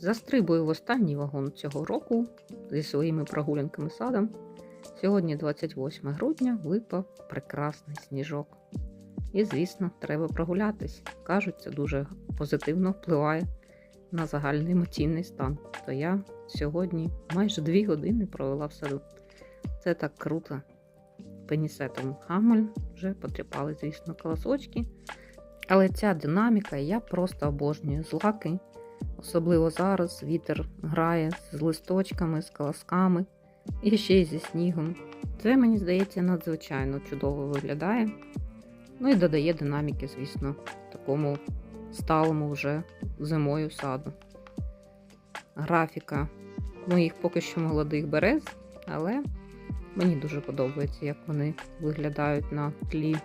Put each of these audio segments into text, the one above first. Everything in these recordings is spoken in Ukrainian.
Застрибую в останній вагон цього року зі своїми прогулянками садом. Сьогодні 28 грудня випав прекрасний сніжок. І, звісно, треба прогулятись. Кажуть, це дуже позитивно впливає на загальний емоційний стан. То я сьогодні майже дві години провела в саду. Це так круто. Пенісетом Хамель вже потріпали, звісно, колосочки. Але ця динаміка я просто обожнюю злаки. Особливо зараз вітер грає з листочками, з колосками і ще й зі снігом. Це, мені здається, надзвичайно чудово виглядає. Ну і додає динаміки, звісно, такому сталому вже зимою саду. Графіка моїх поки що молодих берез, але мені дуже подобається, як вони виглядають на тлі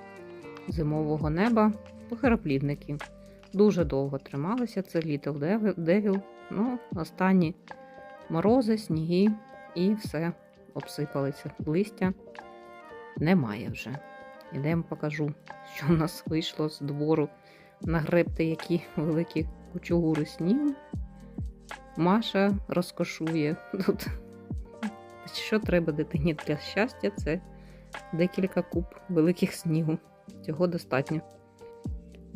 зимового неба. Похороплідники. Дуже довго трималися. Це Little Devil. Ну, останні морози, сніги і все обсипалися. Листя немає вже. Ідемо покажу, що в нас вийшло з двору нагребти які великі кучугури снігу. Маша розкошує тут. Що треба дитині для щастя? Це декілька куб великих снігу. Цього достатньо.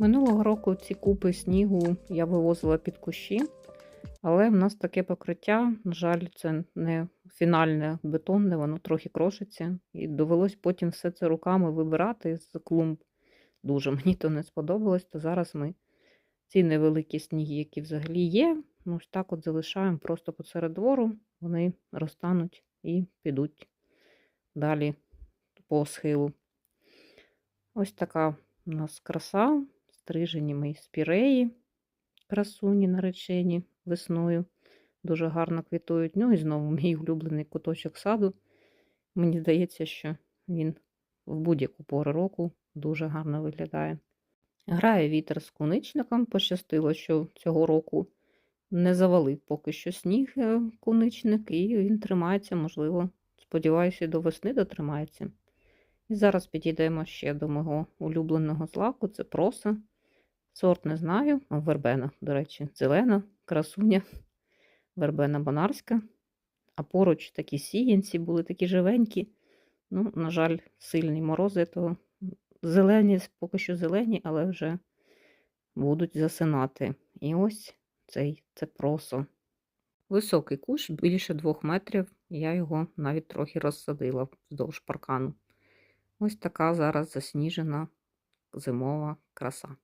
Минулого року ці купи снігу я вивозила під кущі, але в нас таке покриття, на жаль, це не фінальне бетонне, воно трохи крошиться. І довелось потім все це руками вибирати з клумб. Дуже мені то не сподобалось, то зараз ми ці невеликі сніги, які взагалі є, ну ось так от залишаємо просто посеред двору, вони розтануть і підуть далі по схилу. Ось така у нас краса стрижені мої спіреї, красуні наречені весною. Дуже гарно квітують. Ну і знову мій улюблений куточок саду. Мені здається, що він в будь-яку пору року дуже гарно виглядає. Грає вітер з куничником. Пощастило, що цього року не завалив поки що сніг е, куничник, і він тримається, можливо, сподіваюся, до весни дотримається. І зараз підійдемо ще до мого улюбленого злаку це проса. Сорт не знаю, вербена, до речі, зелена, красуня, вербена бонарська. А поруч такі сіянці були такі живенькі. Ну, на жаль, сильні морози, то зелені, поки що зелені, але вже будуть засинати. І ось цей це просо. Високий кущ більше двох метрів, я його навіть трохи розсадила вздовж паркану. Ось така зараз засніжена зимова краса.